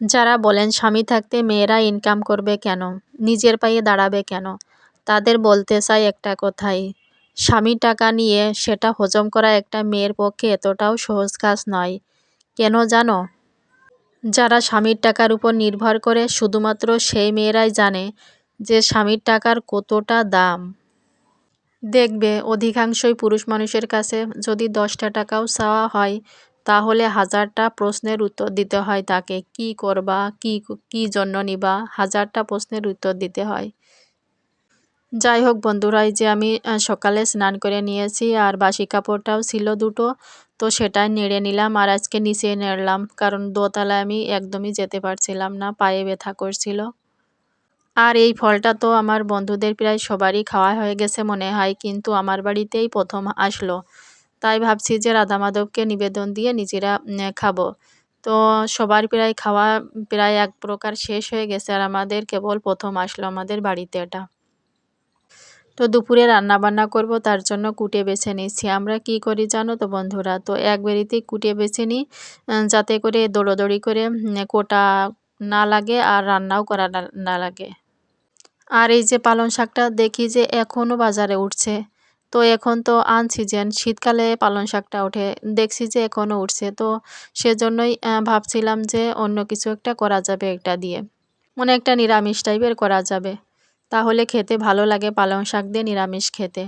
যারা বলেন, স্বামী থাকতে মেয়েরা ইনকাম করবে কেন? নিজের পায়ে দাঁড়াবে কেন? তাদের বলতে চাই একটা কথাই, স্বামী টাকা নিয়ে সেটা হজম করা একটা মেয়ের পক্ষে এতটাও সহজ কাজ নয়। কেন জানো? যারা স্বামীর টাকার উপর নির্ভর করে শুধুমাত্র সেই মেয়েরাই জানে যে স্বামীর টাকার কতটা দাম। দেখবে, অধিকাংশই পুরুষ মানুষের কাছে যদি দশটা টাকাও চাওয়া হয় তাহলে হাজারটা প্রশ্নের উত্তর দিতে হয় তাকে। কি করবা? কি কি জন্য নিবা? হাজারটা প্রশ্নের উত্তর দিতে হয়। যাই হোক বন্ধুরাই যে আমি সকালে স্নান করে নিয়েছি আর বাসি কাপড়টাও ছিল দুটো, তো সেটাই নেড়ে নিলাম আর আজকে নিচে নেড়লাম কারণ দোতলায় আমি একদমই যেতে পারছিলাম না, পায়ে ব্যথা করছিল। আর এই ফলটা তো আমার বন্ধুদের প্রায় সবারই খাওয়া হয়ে গেছে মনে হয়, কিন্তু আমার বাড়িতেই প্রথম আসলো। তাই ভাবছি যে রাধা মাধবকে নিবেদন দিয়ে নিজেরা খাব। তো সবার প্রায় খাওয়া, প্রায় এক প্রকার শেষ হয়ে গেছে আর আমাদের কেবল প্রথম আসলো আমাদের বাড়িতে এটা। তো দুপুরে রান্না বান্না করব, তার জন্য কুটে বেছে নিচ্ছি আমরা কি করি জানো তো বন্ধুরা? তো এক বেরিতেই কুটে বেছে নিই যাতে করে দৌড়োদৌড়ি করে কোটা না লাগে আর রান্নাও করা না লাগে। আর এই যে পালং শাকটা দেখি যে এখনও বাজারে উঠছে। তো এখন তো আন সিজন শীতকালে পালং শাকটা ওঠে, দেখছি যে এখনও উঠছে। তো সেজন্যই ভাবছিলাম যে অন্য কিছু একটা করা যাবে একটা দিয়ে। মনে একটা নিরামিষ টাইপের করা যাবে। তাহলে খেতে ভালো লাগে পালং শাক দিয়ে নিরামিষ খেতে।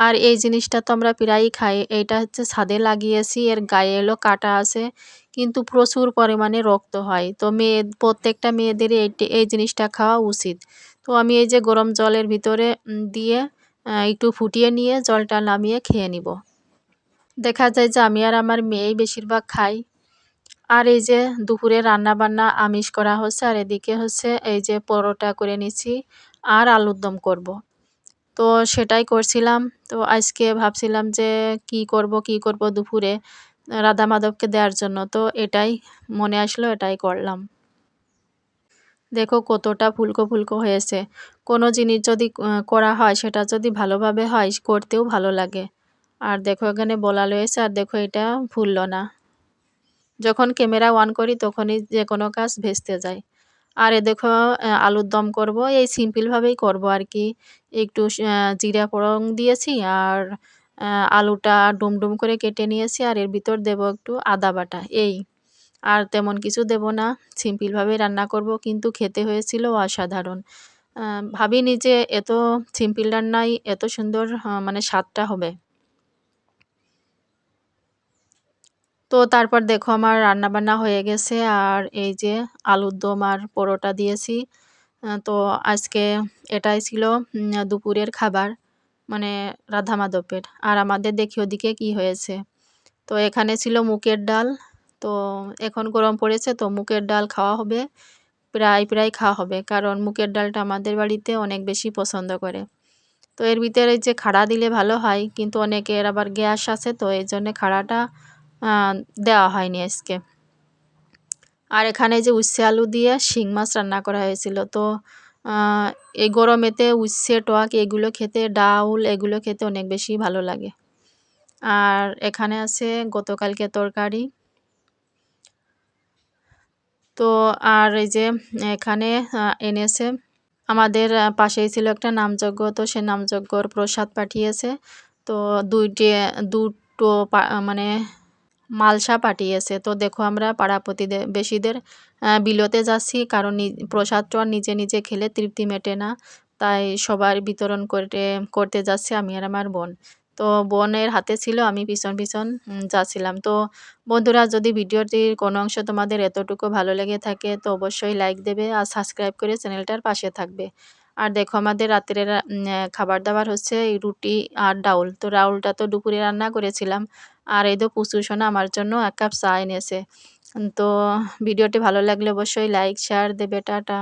আর এই জিনিসটা তো আমরা প্রায়ই খাই এইটা হচ্ছে ছাদে লাগিয়েছি, এর গায়ে এলো কাটা আছে, কিন্তু প্রচুর পরিমাণে রক্ত হয়। তো মেয়ে, প্রত্যেকটা মেয়েদেরই এই জিনিসটা খাওয়া উচিত। তো আমি এই যে গরম জলের ভিতরে দিয়ে একটু ফুটিয়ে নিয়ে জলটা নামিয়ে খেয়ে নিব। দেখা যায় যে আমি আর আমার মেয়েই বেশিরভাগ খাই। আর এই যে দুপুরে রান্না বান্না আমিষ করা হচ্ছে, আর এদিকে হচ্ছে এই যে পরোটা করে নিচ্ছি আর আলুর দম করব। তো সেটাই করছিলাম। তো আজকে ভাবছিলাম যে কি করব কি করব দুপুরে রাধা মাধবকে দেওয়ার জন্য। তো এটাই মনে আসলো, এটাই করলাম। দেখো কতটা ফুলকো ফুলকো হয়েছে। কোনো জিনিস যদি করা হয়, সেটা যদি ভালোভাবে হয়, করতেও ভালো লাগে। আর দেখো এখানে বলা রয়েছে, আর দেখো এটা ফুলল না। যখন ক্যামেরা অন করি, তখনই যে কোনো কাজ ভেস্তে যায়। আর এ দেখো আলুর দম করব, এই সিম্পলভাবেই করব আর কি। একটু জিরা ফোড়ন দিয়েছি, আর আলুটা ডুমডুম করে কেটে নিয়েছি, আর এর ভিতর দেব একটু আদা বাটা, এই। আর তেমন কিছু দেব না। সিম্পলভাবে রান্না করব, কিন্তু খেতে হয়েছিল অসাধারণ। ভাবিনি যে এত সিম্পল রান্নাই এত সুন্দর মানে স্বাদটা হবে। তো তারপর দেখো আমার রান্নাবান্না হয়ে গেছে, আর এই যে আলুর দম আর পরোটা দিয়েছি। তো আজকে এটাই ছিল দুপুরের খাবার মানে রাধা মাধবের আর আমাদের দেখি ওদিকে কি হয়েছে। তো এখানে ছিল মুগের ডাল তো এখন গরম পড়েছে, তো মুগের ডাল খাওয়া হবে। প্রায় প্রায় খাওয়া হবে, কারণ মুগের ডালটা আমাদের বাড়িতে অনেক বেশি পছন্দ করে। তো এর ভিতরে যে খাড়া দিলে ভালো হয়, কিন্তু অনেকের আবার গ্যাস আছে, তো এই জন্যে খাড়াটা দেওয়া হয়নি আজকে। আর এখানে যে উচ্ছে আলু দিয়ে শিং মাছ রান্না করা হয়েছিল, তো এই গরমেতে উচ্ছে, টক এগুলো খেতে, ডাউল এগুলো খেতে অনেক বেশি ভালো লাগে। আর এখানে আছে গতকালকে তরকারি। তো আর এই যে এখানে এনেছে। আমাদের পাশেই ছিল একটা নামযজ্ঞ, তো সে নামযজ্ঞর প্রসাদ পাঠিয়েছে। তো দুইটি, দুটো মানে মালসা পাঠিয়েছে। তো দেখো আমরা পাড়া প্রতিবেশীদের বিলতে যাচ্ছি, কারণ প্রসাদটা নিজে নিজে খেলে তৃপ্তি মেটে না। তাই সবার বিতরণ করতে করতে যাচ্ছে আমি আর আমার বোন। তো বোনের হাতে ছিল, আমি পিছন পিছন যাচ্ছিলাম। তো বন্ধুরা, যদি ভিডিওটির কোনো অংশ তোমাদের এতটুকু ভালো লেগে থাকে, তো অবশ্যই লাইক দেবে আর সাবস্ক্রাইব করে চ্যানেলটার পাশে থাকবে। আর দেখো, আমাদের রাত্রের খাবার দাবার হচ্ছে রুটি আর ডাউল। তো ডাউলটা তো দুপুরে রান্না করেছিলাম, আর এই তো পুচুসোনা আমার জন্য এক কাপ চা এনেছে। তো ভিডিওটি ভালো লাগলে অবশ্যই লাইক, শেয়ার দেবে, টাটা।